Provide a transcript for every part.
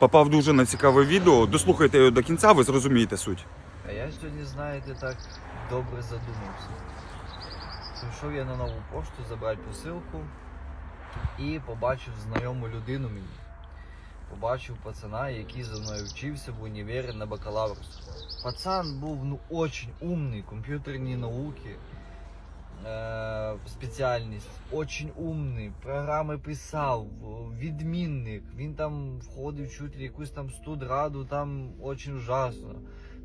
Попав дуже на цікаве відео. Дослухайте його до кінця, ви зрозумієте суть. А я сьогодні, знаєте, так добре задумався. Прийшов я на нову пошту забрати посилку і побачив знайому людину мені. Побачив пацана, який за мною вчився в універі на бакалаврську. Пацан був ну очень умний, комп'ютерні науки. Е, спеціальність, очень умний, програми писав, відмінник. Він там входив чуть якусь там студраду, там очень ужасно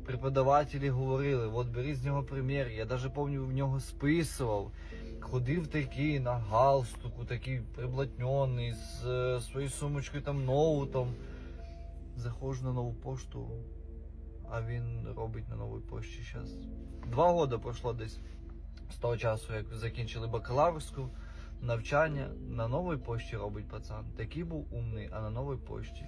преподавателі говорили, от бери з нього примір. Я навіть пам'ятаю, в нього списував. Ходив такий на галстуку, такий приблотнений, з е, своєю сумочкою там ноутом. Заходжу на нову пошту, а він робить на новій пошті зараз. Два роки пройшло десь з того часу, як закінчили бакалаврську навчання. На новій пошті робить пацан. Такий був умний, а на новій пошті.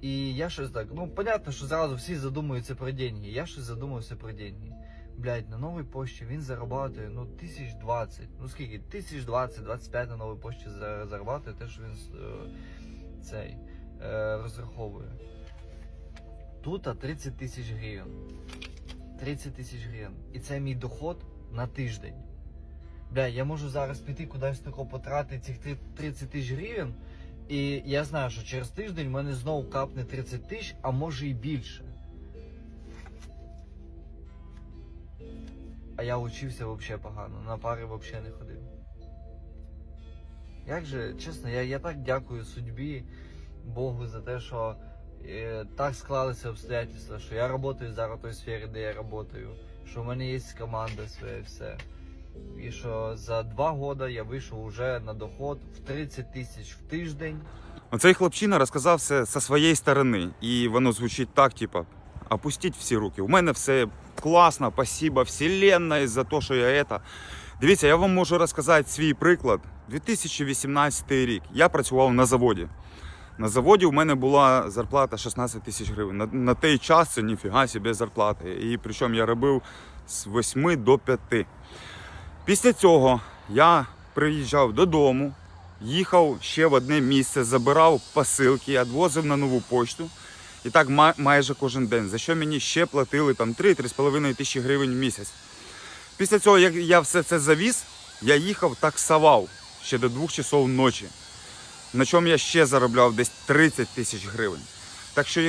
І я щось так, ну понятно, що зразу всі задумуються про деньги. Я щось задумався про деньги. Блять, на новій пошті він зарабатує ну тисяч двадцять. Ну скільки? Тисяч двадцять, двадцять п'ять на новій пошті зарабатує те, що він е, цей е, розраховує. Тут а 30 тисяч гривень. 30 тисяч гривень. І це мій доход на тиждень. Бля, я можу зараз піти кудись тако потратити цих 30 тисяч гривень. І я знаю, що через тиждень в мене знову капне 30 тисяч, а може і більше. А я учився взагалі погано, на пари взагалі не ходив. Як же, чесно, я, я так дякую судьбі, Богу за те, що е, так склалися обстоятельства, що я працюю зараз в той сфері, де я працюю, що в мене є команда своя, все. І що за два роки я вийшов уже на доход в 30 тисяч в тиждень. Оцей хлопчина розказав все зі своєї сторони, і воно звучить так, типа, опустіть всі руки. У мене все класно, спасибо вселенной за те, що я это. Дивіться, я вам можу розказати свій приклад. 2018 рік. Я працював на заводі. На заводі у мене була зарплата 16 тисяч гривень. На, на той час це ніфіга собі зарплата. І причому я робив з 8 до 5. Після цього я приїжджав додому, їхав ще в одне місце, забирав посилки, відвозив на нову пошту. І так ма- майже кожен день, за що мені ще платили там 3-3,5 тисячі гривень в місяць. Після цього, як я все це завіз, я їхав таксував ще до 2 часов ночі. На чому я ще заробляв десь 30 тисяч гривень. Так що,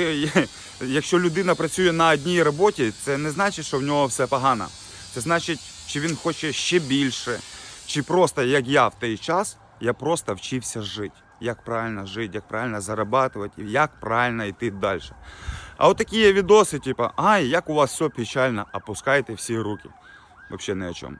якщо людина працює на одній роботі, це не значить, що в нього все погано. Це значить, чи він хоче ще більше, чи просто як я в той час, я просто вчився жити. Як правильно жити, як правильно зарабатувати, як правильно йти далі. А от такі є відоси, типу, ай, як у вас все печально, опускайте всі руки. Взагалі ні о чому.